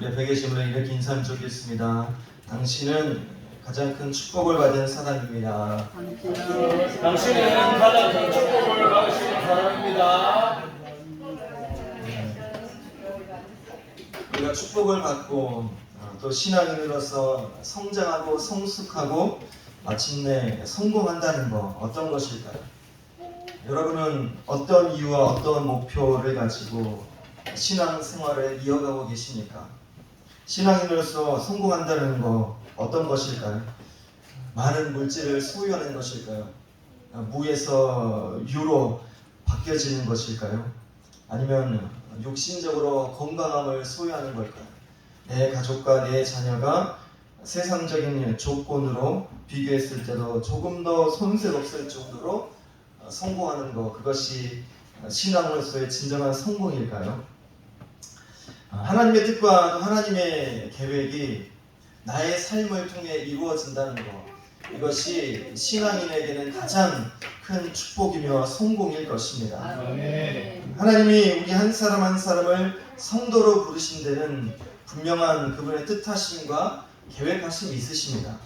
우리 앞에 계신 분을 이렇게 인사하면 좋겠습니다. 당신은 가장 큰 축복을 받은 사람입니다. 당신은 가장 큰 축복을 받으시는 사람입니다. 우리가 축복을 받고 어, 또 신앙인으로서 성장하고 성숙하고 마침내 성공한다는 거 어떤 것일까요? 여러분은 어떤 이유와 어떤 목표를 가지고 신앙 생활을 이어가고 계십니까? 신앙인으로서 성공한다는 거 어떤 것일까요? 많은 물질을 소유하는 것일까요? 어, 무에서 유로 바뀌어지는 것일까요? 아니면 육신적으로 건강함을 소유하는 걸까요? 내 가족과 내 자녀가 세상적인 조건으로 비교했을 때도 조금 더 손색 없을 정도로 어, 성공하는 것 그것이 신앙으로서의 진정한 성공일까요? 어, 하나님의 뜻과 또 하나님의 계획이 나의 삶을 통해 이루어진다는 것 이것이 신앙인에게는 가장 큰 축복이며 성공일 것입니다. 하나님이 우리 한 사람 한 사람을 성도로 부르신 데는 분명한 그분의 뜻하심과 계획하심이 있으십니다.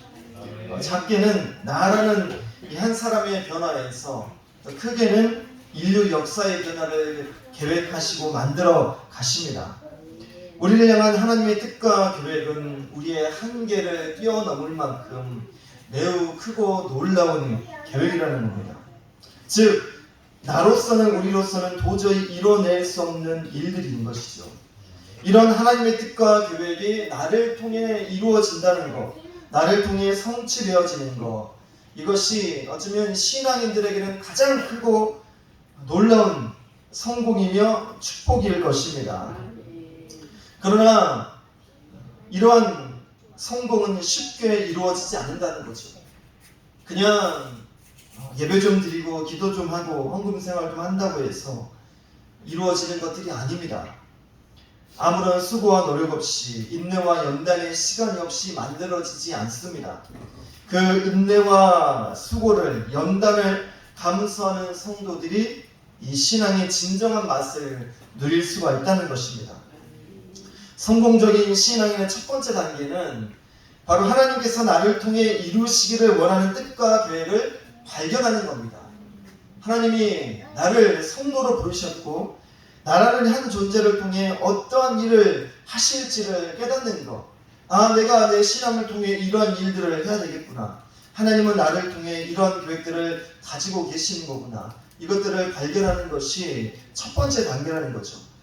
어, 작게는 나라는 이 한 사람의 변화에서 더 크게는 인류 역사의 변화를 계획하시고 만들어 가십니다. 우리를 향한 하나님의 뜻과 계획은 우리의 한계를 뛰어넘을 만큼 매우 크고 놀라운 계획이라는 겁니다. 즉, 나로서는 우리로서는 도저히 이뤄낼 수 없는 일들인 것이죠. 이런 하나님의 뜻과 계획이 나를 통해 이루어진다는 것, 나를 통해 성취되어지는 것, 이것이 어쩌면 신앙인들에게는 가장 크고 놀라운 성공이며 축복일 것입니다. 그러나 이러한 성공은 쉽게 이루어지지 않는다는 거죠. 그냥 예배 좀 드리고 기도 좀 하고 헌금 생활 좀 한다고 해서 이루어지는 것들이 아닙니다. 아무런 수고와 노력 없이 인내와 연단의 시간이 없이 만들어지지 않습니다. 그 인내와 수고를 연단을 감수하는 성도들이 이 신앙의 진정한 맛을 누릴 수가 있다는 것입니다. 성공적인 신앙인의 첫 번째 단계는 바로 하나님께서 나를 통해 이루시기를 원하는 뜻과 계획을 발견하는 겁니다. 하나님이 나를 성도로 부르셨고 나라는 한 존재를 통해 어떠한 일을 하실지를 깨닫는 것. 아, 내가 내 신앙을 통해 이러한 일들을 해야 되겠구나. 하나님은 나를 통해 이러한 계획들을 가지고 계시는 거구나. 이것들을 발견하는 것이 첫 번째 단계라는 거죠.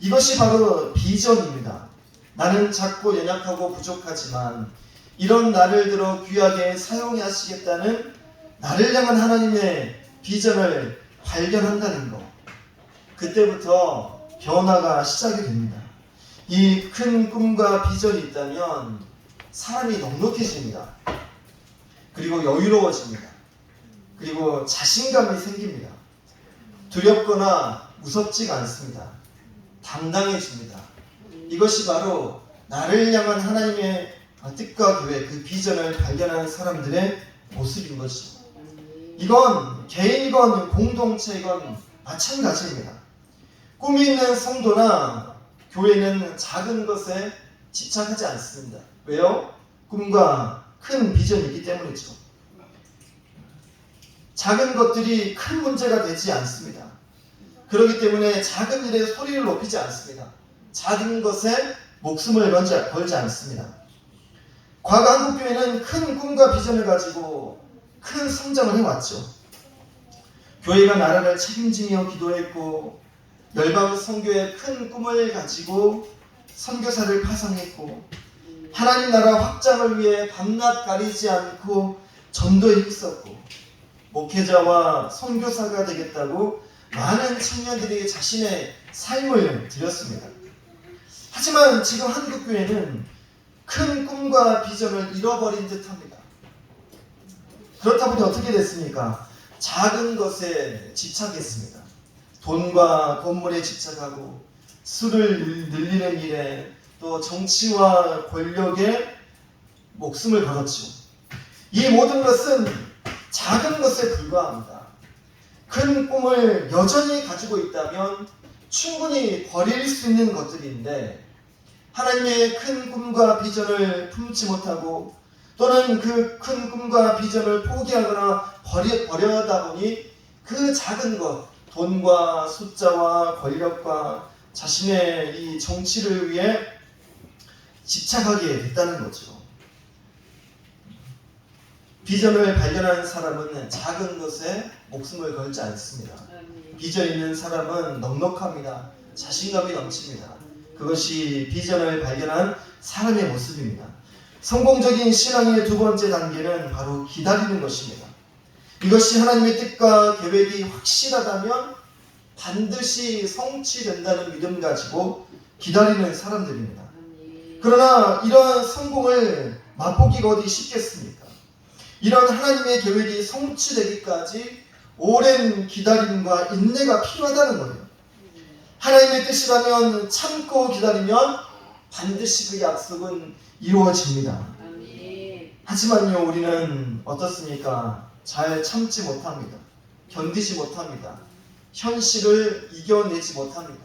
이것이 바로 비전입니다. 나는 작고 연약하고 부족하지만 이런 나를 들어 귀하게 사용해 하시겠다는 나를 향한 하나님의 비전을 발견한다는 것. 그때부터 변화가 시작이 됩니다. 이 큰 꿈과 비전이 있다면 사람이 넉넉해집니다. 그리고 여유로워집니다. 그리고 자신감이 생깁니다. 두렵거나 무섭지가 않습니다. 당당해집니다. 이것이 바로 나를 향한 하나님의 뜻과 계획, 그 비전을 발견하는 사람들의 모습인 것이죠. 이건 개인이건 공동체이건 마찬가지입니다. 꿈이 있는 성도나 교회는 작은 것에 집착하지 않습니다. 왜요? 꿈과 큰 비전이 있기 때문이죠. 작은 것들이 큰 문제가 되지 않습니다. 그렇기 때문에 작은 일에 소리를 높이지 않습니다. 작은 것에 목숨을 걸지, 않습니다. 과거 한국교회는 큰 꿈과 비전을 가지고 큰 성장을 해왔죠. 교회가 나라를 책임지며 기도했고 열방 선교의 큰 꿈을 가지고 선교사를 파송했고 하나님 나라 확장을 위해 밤낮 가리지 않고 전도에 힘썼고 목회자와 선교사가 되겠다고 많은 청년들이 자신의 삶을 드렸습니다. 하지만 지금 한국 교회는 큰 꿈과 비전을 잃어버린 듯합니다. 그렇다 보니 어떻게 됐습니까? 작은 것에 집착했습니다. 돈과 건물에 집착하고 술을 늘리는 일에 또 정치와 권력에 목숨을 걸었죠. 이 모든 것은 작은 것에 불과합니다. 큰 꿈을 여전히 가지고 있다면 충분히 버릴 수 있는 것들인데 하나님의 큰 꿈과 비전을 품지 못하고 또는 그 큰 꿈과 비전을 포기하거나 버려, 버려다 보니 그 작은 것, 돈과 숫자와 권력과 자신의 이 정치를 위해 집착하게 됐다는 거죠. 비전을 발견한 사람은 작은 것에 목숨을 걸지 않습니다. 비전 있는 사람은 넉넉합니다. 자신감이 넘칩니다. 그것이 비전을 발견한 사람의 모습입니다. 성공적인 신앙의 두 번째 단계는 바로 기다리는 것입니다. 이것이 하나님의 뜻과 계획이 확실하다면 반드시 성취된다는 믿음 가지고 기다리는 사람들입니다. 그러나 이러한 성공을 맛보기가 어디 쉽겠습니까? 이런 하나님의 계획이 성취되기까지 오랜 기다림과 인내가 필요하다는 거예요. 하나님의 뜻이라면 참고 기다리면 반드시 그 약속은 이루어집니다. 하지만요, 우리는 어떻습니까? 잘 참지 못합니다. 견디지 못합니다. 현실을 이겨내지 못합니다.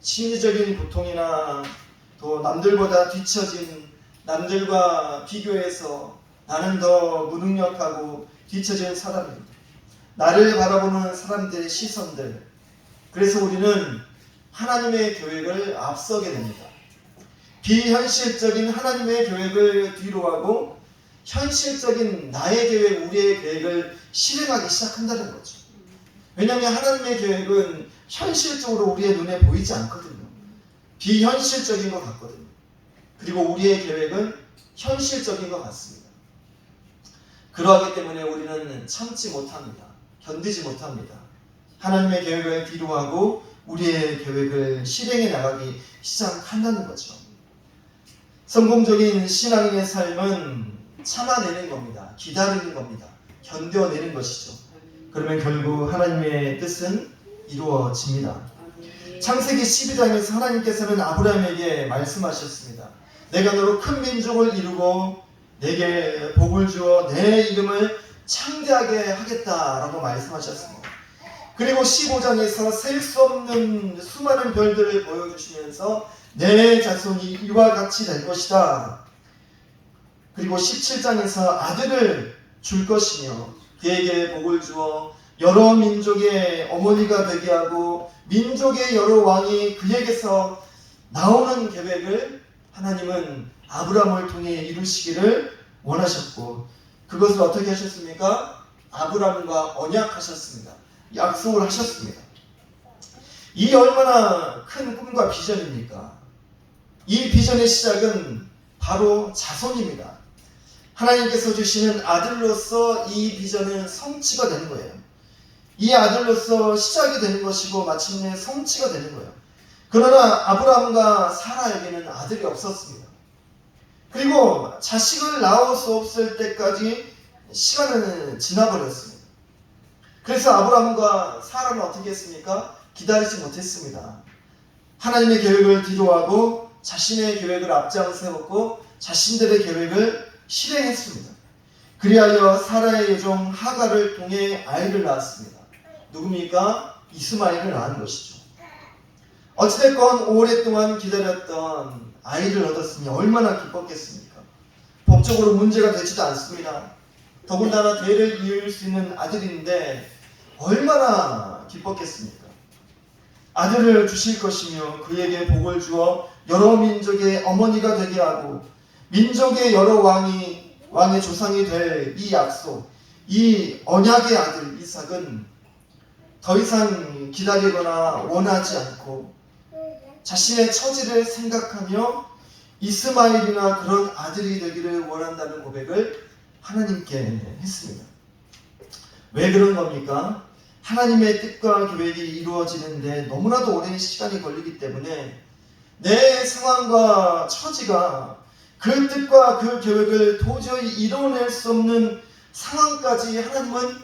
심리적인 고통이나 또 남들보다 뒤처진 남들과 비교해서 나는 더 무능력하고 뒤처진 사람입니다. 나를 바라보는 사람들의 시선들. 그래서 우리는 하나님의 계획을 앞서게 됩니다. 비현실적인 하나님의 계획을 뒤로하고 현실적인 나의 계획, 우리의 계획을 실행하기 시작한다는 거죠. 왜냐하면 하나님의 계획은 현실적으로 우리의 눈에 보이지 않거든요. 비현실적인 것 같거든요. 그리고 우리의 계획은 현실적인 것 같습니다. 그러하기 때문에 우리는 참지 못합니다. 견디지 못합니다. 하나님의 계획을 뒤로하고 우리의 계획을 실행해 나가기 시작한다는 거죠. 성공적인 신앙인의 삶은 참아내는 겁니다. 기다리는 겁니다. 견뎌내는 것이죠. 그러면 결국 하나님의 뜻은 이루어집니다. 창세기 12장에서 하나님께서는 아브라함에게 말씀하셨습니다. 내가 너로 큰 민족을 이루고 내게 복을 주어 내 이름을 창대하게 하겠다라고 말씀하셨습니다. 그리고 15장에서 셀 수 없는 수많은 별들을 보여주시면서 내 자손이 이와 같이 될 것이다. 그리고 17장에서 아들을 줄 것이며 그에게 복을 주어 여러 민족의 어머니가 되게 하고 민족의 여러 왕이 그에게서 나오는 계획을 하나님은 아브라함을 통해 이루시기를 원하셨고 그것을 어떻게 하셨습니까? 아브라함과 언약하셨습니다. 약속을 하셨습니다. 이 얼마나 큰 꿈과 비전입니까? 이 비전의 시작은 바로 자손입니다. 하나님께서 주시는 아들로서 이 비전은 성취가 되는 거예요. 이 아들로서 시작이 되는 것이고 마침내 성취가 되는 거예요. 그러나 아브라함과 사라에게는 아들이 없었습니다. 그리고 자식을 낳을 수 없을 때까지 시간은 지나버렸습니다. 그래서 아브라함과 사라는 어떻게 했습니까? 기다리지 못했습니다. 하나님의 계획을 뒤로하고 자신의 계획을 앞장 세웠고 자신들의 계획을 실행했습니다. 그리하여 사라의 여종 하가를 통해 아이를 낳았습니다. 누굽니까? 이스마엘을 낳은 것이죠. 어찌됐건 오랫동안 기다렸던 아이를 얻었으니 얼마나 기뻤겠습니까? 법적으로 문제가 되지도 않습니다. 더군다나 대를 이을 수 있는 아들인데 얼마나 기뻤겠습니까? 아들을 주실 것이며 그에게 복을 주어 여러 민족의 어머니가 되게 하고 민족의 여러 왕이 왕의 조상이 될 이 약속, 이 언약의 아들 이삭은 더 이상 기다리거나 원하지 않고 자신의 처지를 생각하며 이스마엘이나 그런 아들이 되기를 원한다는 고백을 하나님께 했습니다. 왜 그런 겁니까? 하나님의 뜻과 계획이 이루어지는데 너무나도 오랜 시간이 걸리기 때문에 내 상황과 처지가 그 뜻과 그 계획을 도저히 이뤄낼 수 없는 상황까지 하나님은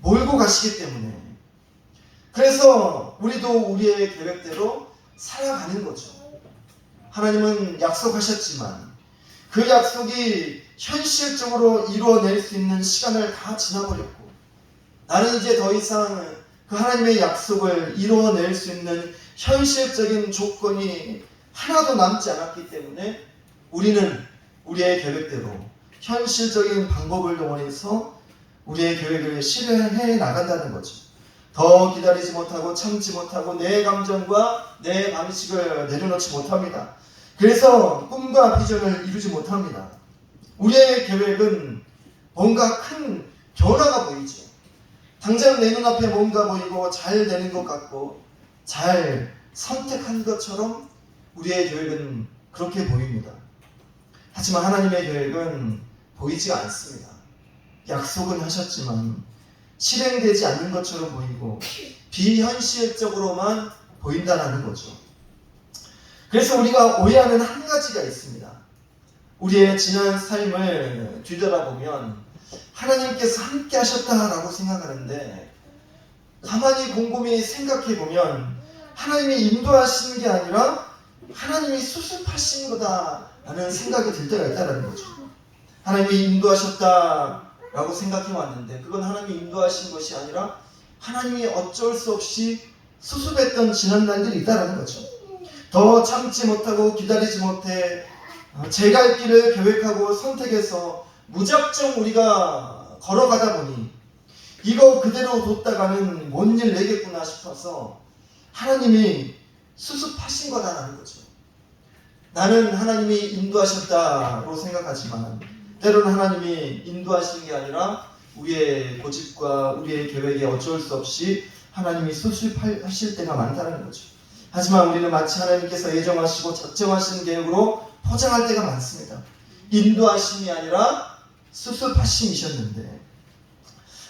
몰고 가시기 때문에 그래서 우리도 우리의 계획대로 살아가는 거죠. 하나님은 약속하셨지만 그 약속이 현실적으로 이루어낼 수 있는 시간을 다 지나버렸고 나는 이제 더 이상 그 하나님의 약속을 이루어낼 수 있는 현실적인 조건이 하나도 남지 않았기 때문에 우리는 우리의 계획대로 현실적인 방법을 동원해서 우리의 계획을 실현해 나간다는 거죠. 더 기다리지 못하고 참지 못하고 내 감정과 내 방식을 내려놓지 못합니다. 그래서 꿈과 비전을 이루지 못합니다. 우리의 계획은 뭔가 큰 변화가 보이죠. 당장 내 눈앞에 뭔가 보이고 잘 되는 것 같고 잘 선택한 것처럼 우리의 계획은 그렇게 보입니다. 하지만 하나님의 계획은 보이지 않습니다. 약속은 하셨지만 실행되지 않는 것처럼 보이고 비현실적으로만 보인다는 거죠. 그래서 우리가 오해하는 한 가지가 있습니다. 우리의 지난 삶을 뒤돌아보면 하나님께서 함께 하셨다라고 생각하는데 가만히 곰곰이 생각해 보면 하나님이 인도하시는 게 아니라 하나님이 수습하신 거다라는 생각이 들 때가 있다는 거죠. 하나님이 인도하셨다 라고 생각해 왔는데 그건 하나님이 인도하신 것이 아니라 하나님이 어쩔 수 없이 수습했던 지난 날들이 있다는 거죠. 더 참지 못하고 기다리지 못해 어, 제갈 길을 계획하고 선택해서 무작정 우리가 걸어가다 보니 이거 그대로 뒀다가는 뭔 일 내겠구나 싶어서 하나님이 수습하신 거다라는 거죠. 나는 하나님이 인도하셨다고 생각하지만 때로는 하나님이 인도하시는 게 아니라 우리의 고집과 우리의 계획에 어쩔 수 없이 하나님이 수습하실 때가 많다는 거죠. 하지만 우리는 마치 하나님께서 예정하시고 작정하신 계획으로 포장할 때가 많습니다. 인도하심이 아니라 수습하심이셨는데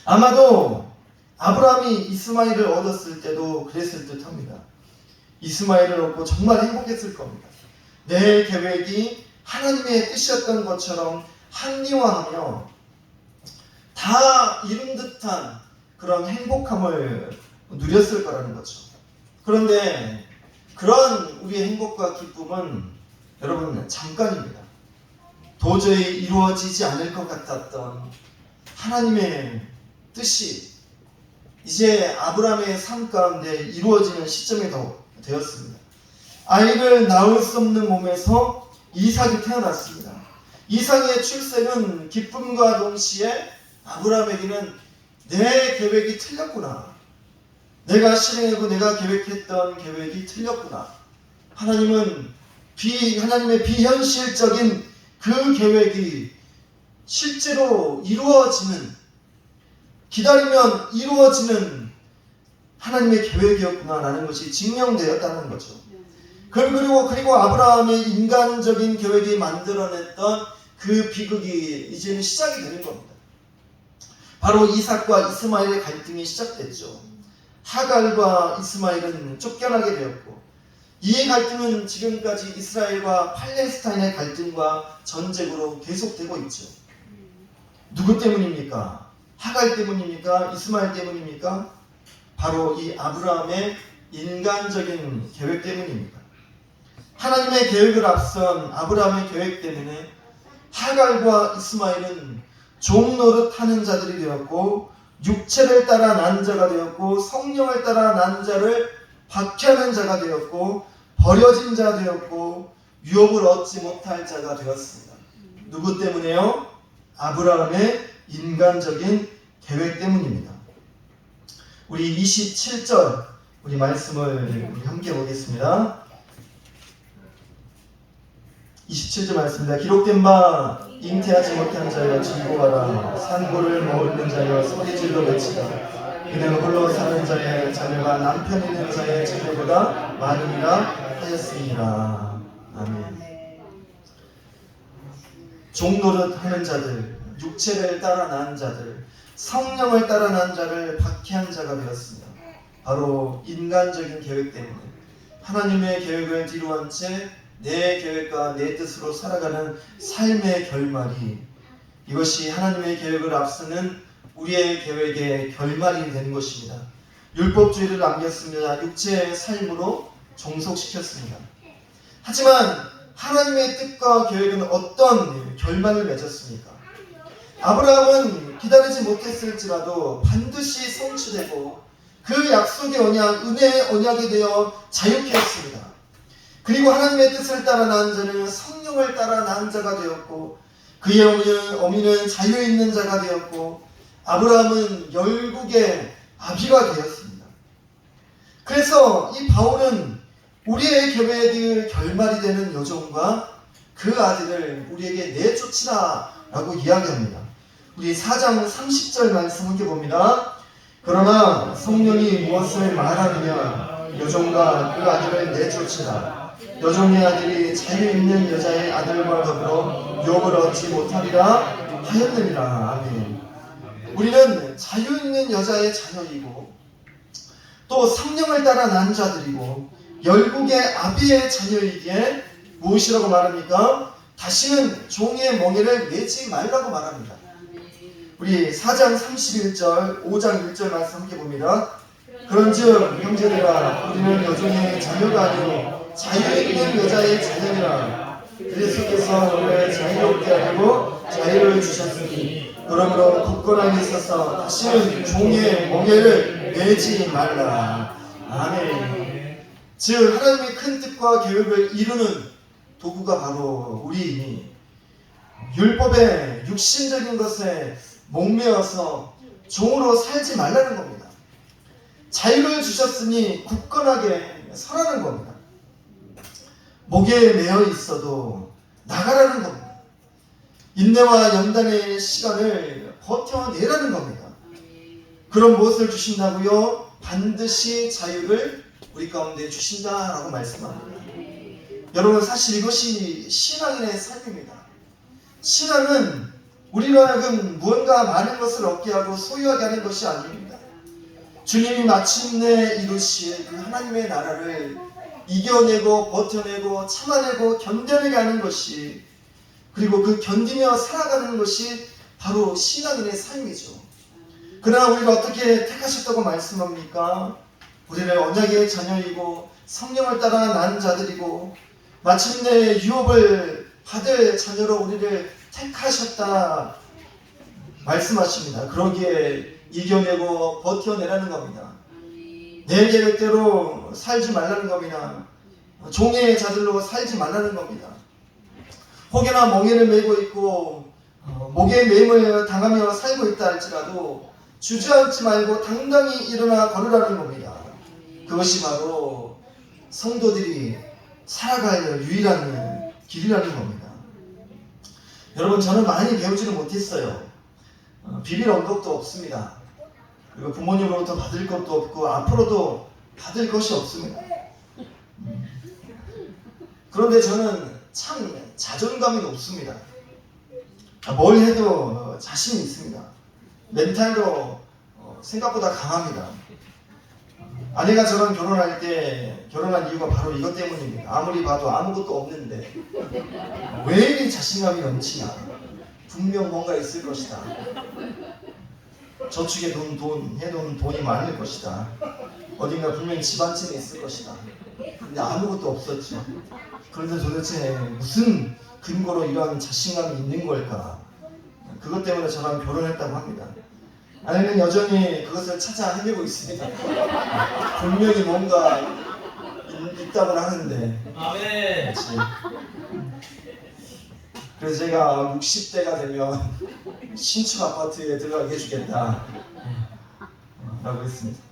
아마도 아브라함이 이스마엘을 얻었을 때도 그랬을 듯합니다. 이스마엘을 얻고 정말 행복했을 겁니다. 내 계획이 하나님의 뜻이었던 것처럼 합리화하며 다 이룬 듯한 그런 행복함을 누렸을 거라는 거죠. 그런데 그런 우리의 행복과 기쁨은 여러분 잠깐입니다. 도저히 이루어지지 않을 것 같았던 하나님의 뜻이 이제 아브라함의 삶 가운데 이루어지는 시점이 더 되었습니다. 아이를 낳을 수 없는 몸에서 이삭이 태어났습니다. 이삭의 출생은 기쁨과 동시에 아브라함에게는 내 계획이 틀렸구나. 내가 실행하고 내가 계획했던 계획이 틀렸구나. 하나님은 비 하나님의 비현실적인 그 계획이 실제로 이루어지는 기다리면 이루어지는 하나님의 계획이었구나라는 것이 증명되었다는 거죠. 그리고 그리고 아브라함의 인간적인 계획이 만들어냈던 그 비극이 이제는 시작이 되는 겁니다. 바로 이삭과 이스마엘의 갈등이 시작됐죠. 하갈과 이스마엘은 쫓겨나게 되었고 이 갈등은 지금까지 이스라엘과 팔레스타인의 갈등과 전쟁으로 계속되고 있죠. 누구 때문입니까? 하갈 때문입니까? 이스마엘 때문입니까? 바로 이 아브라함의 인간적인 계획 때문입니다. 하나님의 계획을 앞선 아브라함의 계획 때문에 하갈과 이스마엘은 종 노릇 하는 자들이 되었고 육체를 따라 난 자가 되었고 성령을 따라 난 자를 박해하는 자가 되었고 버려진 자 되었고 유업을 얻지 못할 자가 되었습니다. 누구 때문에요? 아브라함의 인간적인 계획 때문입니다. 우리 27절 우리 말씀을 우리 함께 보겠습니다. 27절 말씀입니다. 기록된 바 잉태하지 못한 자여 즐거워라 산고를 머무르는 자여 소리질러 외치라 그는 홀로 사는 자의 자녀가 남편 있는 자의 자녀보다 많으리라 하였습니다. 아멘. 종노릇 하는 자들, 육체를 따라 난 자들, 성령을 따라 난 자를 박해한 자가 되었습니다. 바로 인간적인 계획 때문에 하나님의 계획을 뒤로한 채 내 계획과 내 뜻으로 살아가는 삶의 결말이 이것이 하나님의 계획을 앞서는 우리의 계획의 결말이 되는 것입니다. 율법주의를 남겼습니다. 육체의 삶으로 종속시켰습니다. 하지만 하나님의 뜻과 계획은 어떤 결말을 맺었습니까? 아브라함은 기다리지 못했을지라도 반드시 성취되고 그 약속의 언약, 은혜의 언약이 되어 자유케 했습니다. 그리고 하나님의 뜻을 따라 낳은 자는 성령을 따라 낳은 자가 되었고 그의 어미는, 어미는 자유 있는 자가 되었고 아브라함은 열국의 아비가 되었습니다. 그래서 이 바울은 우리의 계획을 결말이 되는 여종과 그 아들을 우리에게 내쫓으라 라고 이야기합니다. 우리 4장 30절 말씀 함께 봅니다. 그러나 성령이 무엇을 말하느냐 여종과 그 아들을 내쫓으라 여종의 아들이 자유 있는 여자의 아들과 더불어 유업을 얻지 못하리라 하였느니라 아멘 우리는 자유 있는 여자의 자녀이고 또 성령을 따라 난 자들이고 열국의 아비의 자녀이기에 무엇이라고 말합니까? 다시는 종의 멍에를 매지 말라고 말합니다. 우리 4장 31절, 5장 1절 말씀 함께 봅니다. 그런즉 형제들아 우리는 여종의 자녀가 아니고 자유 있는 여자의 자녀니라 그리스도께서 우리를 자유롭게 하려고 자유를 주셨으니 그러므로 굳건하게 있어서 다시는 종의 멍에를 매지 말라 아멘 즉 하나님의 큰 뜻과 계획을 이루는 도구가 바로 우리이니 율법의 육신적인 것에 목매어서 종으로 살지 말라는 겁니다. 자유를 주셨으니 굳건하게 서라는 겁니다. 목에 매어 있어도 나가라는 겁니다. 인내와 연단의 시간을 버텨내라는 겁니다. 그럼 무엇을 주신다고요? 반드시 자유를 우리 가운데 주신다라고 말씀합니다. 여러분 사실 이것이 신앙인의 삶입니다. 신앙은 우리로 하여금 무언가 많은 것을 얻게 하고 소유하게 하는 것이 아닙니다. 주님이 마침내 이루실 그 하나님의 나라를 이겨내고 버텨내고 참아내고 견뎌내게 하는 것이 그리고 그 견디며 살아가는 것이 바로 신앙인의 삶이죠. 그러나 우리가 어떻게 택하셨다고 말씀합니까? 우리를 언약의 자녀이고 성령을 따라 난 자들이고 마침내 유업을 받을 자녀로 우리를 택하셨다 말씀하십니다. 그러기에 이겨내고 버텨내라는 겁니다. 내 계획대로 살지 말라는 겁니다. 종의 자들로 살지 말라는 겁니다. 혹여나 멍에를 메고 있고 어, 목에 매임을 당하며 살고 있다 할지라도 주저앉지 말고 당당히 일어나 걸으라는 겁니다. 그것이 바로 성도들이 살아갈 유일한 길이라는 겁니다. 여러분 저는 많이 배우지를 못했어요. 어, 비빌 언덕도 없습니다. 그리고 부모님으로부터 받을 것도 없고 앞으로도 받을 것이 없습니다. 음. 그런데 저는 참 자존감이 높습니다. 아, 뭘 해도 어, 자신이 있습니다. 멘탈도 어, 생각보다 강합니다. 아내가 저랑 결혼할 때 결혼한 이유가 바로 이것 때문입니다. 아무리 봐도 아무것도 없는데 왜 이리 자신감이 넘치냐? 분명 뭔가 있을 것이다. 저축에 돈, 돈, 해놓은 돈이 많을 것이다. 어딘가 분명히 집안쯤에 있을 것이다. 근데 아무것도 없었죠. 그런데 도대체 무슨 근거로 이러한 자신감이 있는 걸까? 그것 때문에 저랑 결혼했다고 합니다. 아내는 여전히 그것을 찾아 헤매고 있습니다. 분명히 뭔가 있, 있다고 하는데 아멘. 그래서 제가 60대가 되면 신축 아파트에 들어가게 해주겠다 라고 했습니다.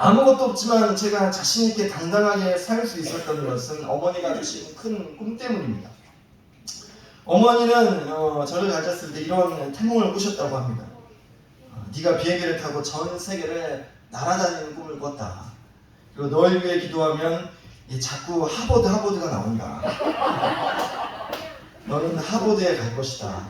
아무것도 없지만 제가 자신 있게 당당하게 살 수 있었던 것은 어머니가 주신 큰 꿈 때문입니다. 어머니는 어, 저를 가졌을 때 이런 태몽을 꾸셨다고 합니다. 어, 네가 비행기를 타고 전 세계를 날아다니는 꿈을 꿨다. 그리고 널 위해 기도하면 이 자꾸 하버드 하버드가 나온다. 너는 하버드에 갈 것이다.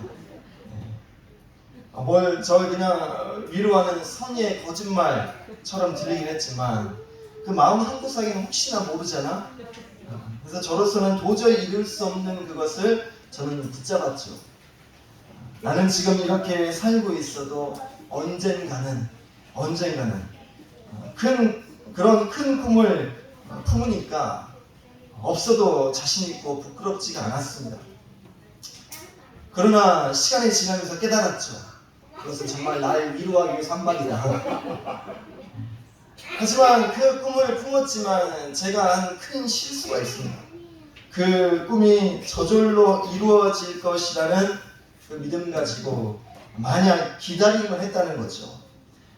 네. 뭘저 그냥 위로하는 선의의 거짓말처럼 들리긴 했지만 그 마음 한구석에는 혹시나 모르잖아. 그래서 저로서는 도저히 이룰 수 없는 그것을 저는 붙잡았죠. 나는 지금 이렇게 살고 있어도 언젠가는 언젠가는 큰 그런 큰 꿈을 품으니까 없어도 자신 있고 부끄럽지가 않았습니다. 그러나 시간이 지나면서 깨달았죠. 그것은 정말 나를 위로하기 위해서 한 말이다. 하지만 그 꿈을 품었지만 제가 한 큰 실수가 있습니다. 그 꿈이 저절로 이루어질 것이라는 그 믿음 가지고 마냥 기다림을 했다는 거죠.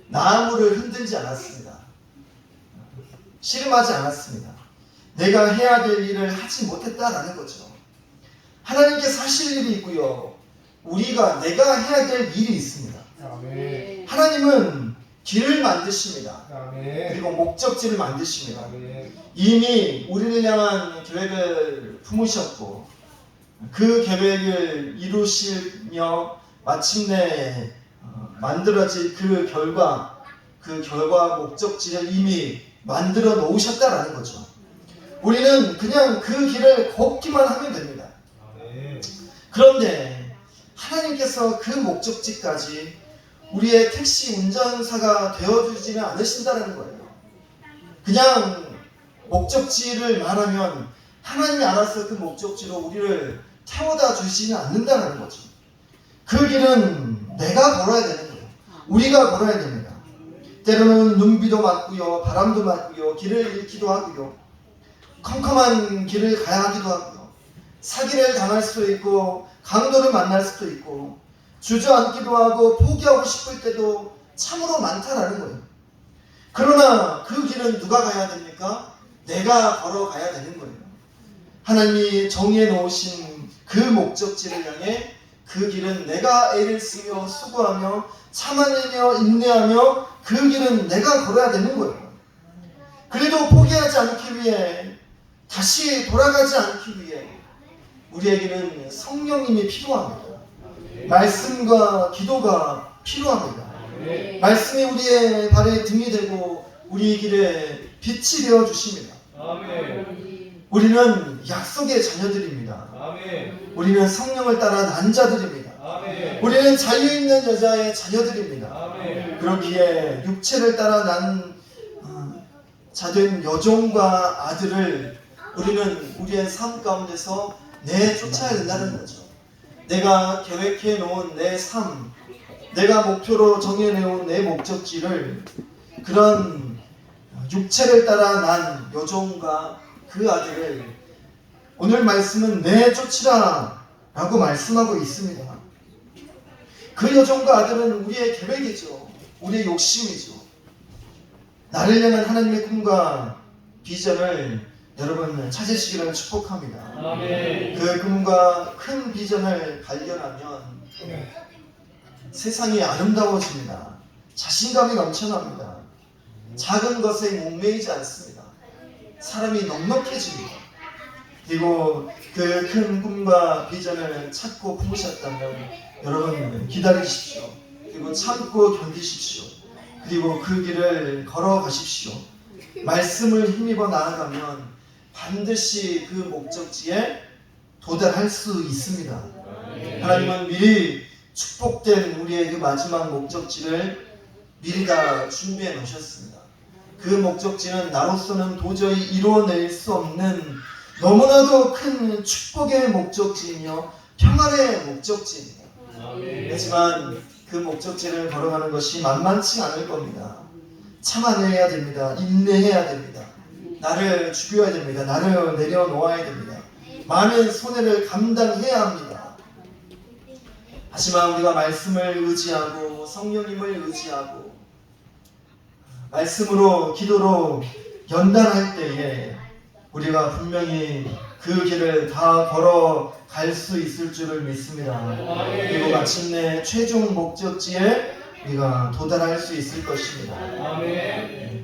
나무를 흔들지 않았습니다. 씨름하지 않았습니다. 내가 해야 될 일을 하지 못했다라는 거죠. 하나님께서 하실 일이 있고요. 우리가 내가 해야 될 일이 있습니다. 아멘. 하나님은 길을 만드십니다. 아멘. 그리고 목적지를 만드십니다. 아멘. 이미 우리를 향한 계획을 품으셨고 그 계획을 이루시며 마침내 어, 만들어질 그 결과 그 결과 목적지를 이미 만들어 놓으셨다라는 거죠. 우리는 그냥 그 길을 걷기만 하면 됩니다. 그런데 하나님께서 그 목적지까지 우리의 택시 운전사가 되어주지는 않으신다는 거예요. 그냥 목적지를 말하면 하나님이 알아서 그 목적지로 우리를 태워다 주시지는 않는다는 거죠. 그 길은 내가 걸어야 되는 거예요. 우리가 걸어야 됩니다. 때로는 눈비도 맞고요, 바람도 맞고요, 길을 잃기도 하고요, 컴컴한 길을 가야 하기도 하고요, 사기를 당할 수도 있고, 강도를 만날 수도 있고, 주저앉기도 하고, 포기하고 싶을 때도 참으로 많다라는 거예요. 그러나 그 길은 누가 가야 됩니까? 내가 걸어가야 되는 거예요. 하나님이 정해 놓으신 그 목적지를 향해 그 길은 내가 애를 쓰며 수고하며 참아내며 인내하며 그 길은 내가 걸어야 되는 거예요. 그래도 포기하지 않기 위해 다시 돌아가지 않기 위해 우리에게는 성령님이 필요합니다. 말씀과 기도가 필요합니다. 말씀이 우리의 발에 등이 되고 우리 길에 빛이 되어 주십니다. 우리는 약속의 자녀들입니다. 우리는 성령을 따라 난 자들입니다. 우리는 자유 있는 여자의 자녀들입니다. 그렇기에 육체를 따라 난 어, 자된 여종과 아들을 우리는 우리의 삶 가운데서 내쫓아야 된다는 거죠. 내가 계획해 놓은 내 삶, 내가 목표로 정해 놓은 내 목적지를 그런 육체를 따라 난 여종과 그 아들을 오늘 말씀은 내쫓으라 라고 말씀하고 있습니다. 그 여종과 아들은 우리의 계획이죠. 우리의 욕심이죠. 나를 향한 하나님의 꿈과 비전을 여러분 찾으시기를 축복합니다. 아멘. 그 꿈과 큰 비전을 발견하면 세상이 아름다워집니다. 자신감이 넘쳐납니다. 작은 것에 목매이지 않습니다. 사람이 넉넉해집니다. 그리고 그 큰 꿈과 비전을 찾고 품으셨다면 여러분 기다리십시오. 그리고 참고 견디십시오. 그리고 그 길을 걸어가십시오. 말씀을 힘입어 나아가면 반드시 그 목적지에 도달할 수 있습니다. 하나님은 미리 축복된 우리의 그 마지막 목적지를 미리 다 준비해 놓으셨습니다. 그 목적지는 나로서는 도저히 이루어낼 수 없는 너무나도 큰 축복의 목적지이며 평안의 목적지입니다. 하지만 그 목적지를 걸어가는 것이 만만치 않을 겁니다. 참아내야 됩니다. 인내해야 됩니다. 나를 죽여야 됩니다. 나를 내려놓아야 됩니다. 많은 손해를 감당해야 합니다. 하지만 우리가 말씀을 의지하고 성령님을 의지하고 말씀으로 기도로 연단할 때에 우리가 분명히 그 길을 다 걸어 갈 수 있을 줄을 믿습니다. 그리고 마침내 최종 목적지에 우리가 도달할 수 있을 것입니다. 아멘.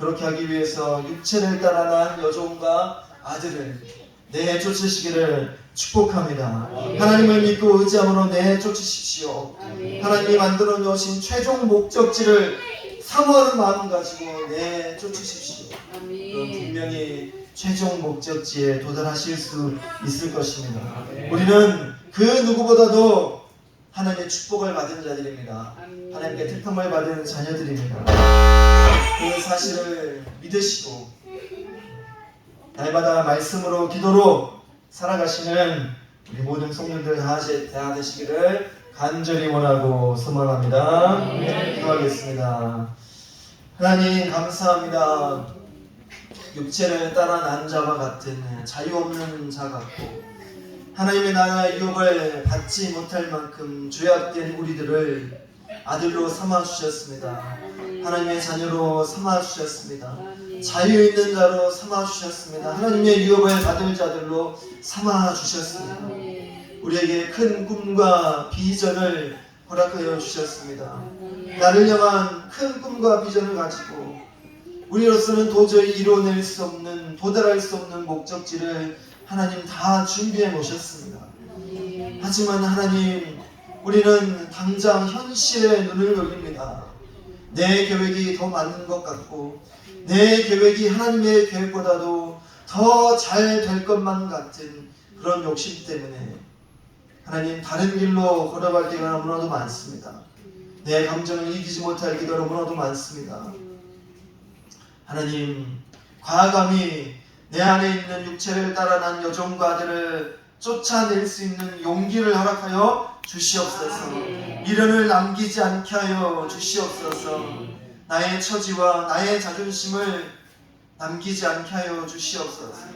그렇게 하기 위해서 육체를 따라 난 여종과 아들을 내쫓으시기를 축복합니다. 하나님을 믿고 의지함으로 내쫓으십시오. 하나님이 만들어 놓으신 최종 목적지를 사모하는 마음 가지고 내쫓으십시오. 그럼 분명히 최종 목적지에 도달하실 수 있을 것입니다. 우리는 그 누구보다도 하나님의 축복을 받은 자들입니다. 하나님께 특함을 받은 자녀들입니다. 그 사실을 믿으시고 날마다 말씀으로 기도로 살아가시는 우리 모든 성도들 다 하시- 다 되시기를 간절히 원하고 소망합니다. 기도하겠습니다. 하나님 감사합니다. 육체를 따라 난 자와 같은 자유 없는 자 같고 하나님의 나라 유업을 받지 못할 만큼 죄악된 우리들을 아들로 삼아 주셨습니다. 하나님의 자녀로 삼아 주셨습니다. 자유 있는 자로 삼아 주셨습니다. 하나님의 유업을 받을 자들로 삼아 주셨습니다. 우리에게 큰 꿈과 비전을 허락하여 주셨습니다. 나를 향한 큰 꿈과 비전을 가지고 우리로서는 도저히 이뤄낼 수 없는 도달할 수 없는 목적지를 하나님 다 준비해 놓으셨습니다. 하지만 하나님 우리는 당장 현실에 눈을 돌립니다. 내 계획이 더 맞는 것 같고 내 계획이 하나님의 계획보다도 더 잘 될 것만 같은 그런 욕심 때문에 하나님 다른 길로 걸어갈 때가 너무나도 많습니다. 내 감정을 이기지 못할 때가 너무나도 많습니다. 하나님 과감히 내 안에 있는 육체를 따라 난 여종과 아들을 쫓아낼 수 있는 용기를 허락하여 주시옵소서. 미련을 남기지 않게 하여 주시옵소서. 나의 처지와 나의 자존심을 남기지 않게 하여 주시옵소서.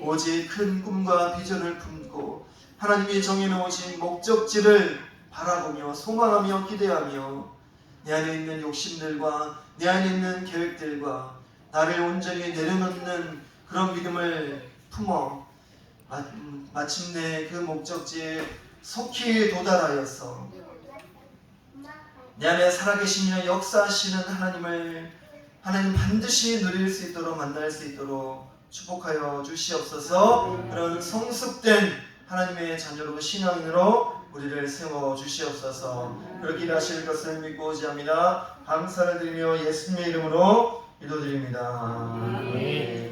오직 큰 꿈과 비전을 품고 하나님이 정해놓으신 목적지를 바라보며 소망하며 기대하며 내 안에 있는 욕심들과 내 안에 있는 계획들과 나를 온전히 내려놓는 그런 믿음을 품어 마- 음, 마침내 그 목적지에 속히 도달하여서 내 안에 살아계시며 역사하시는 하나님을 하나님 반드시 누릴 수 있도록 만날 수 있도록 축복하여 주시옵소서. 그런 성숙된 하나님의 자녀로 신앙인으로 우리를 세워 주시옵소서. 그렇게 일하실 것을 믿고 오지합니다. 감사를 드리며 예수님의 이름으로 기도드립니다. 아멘.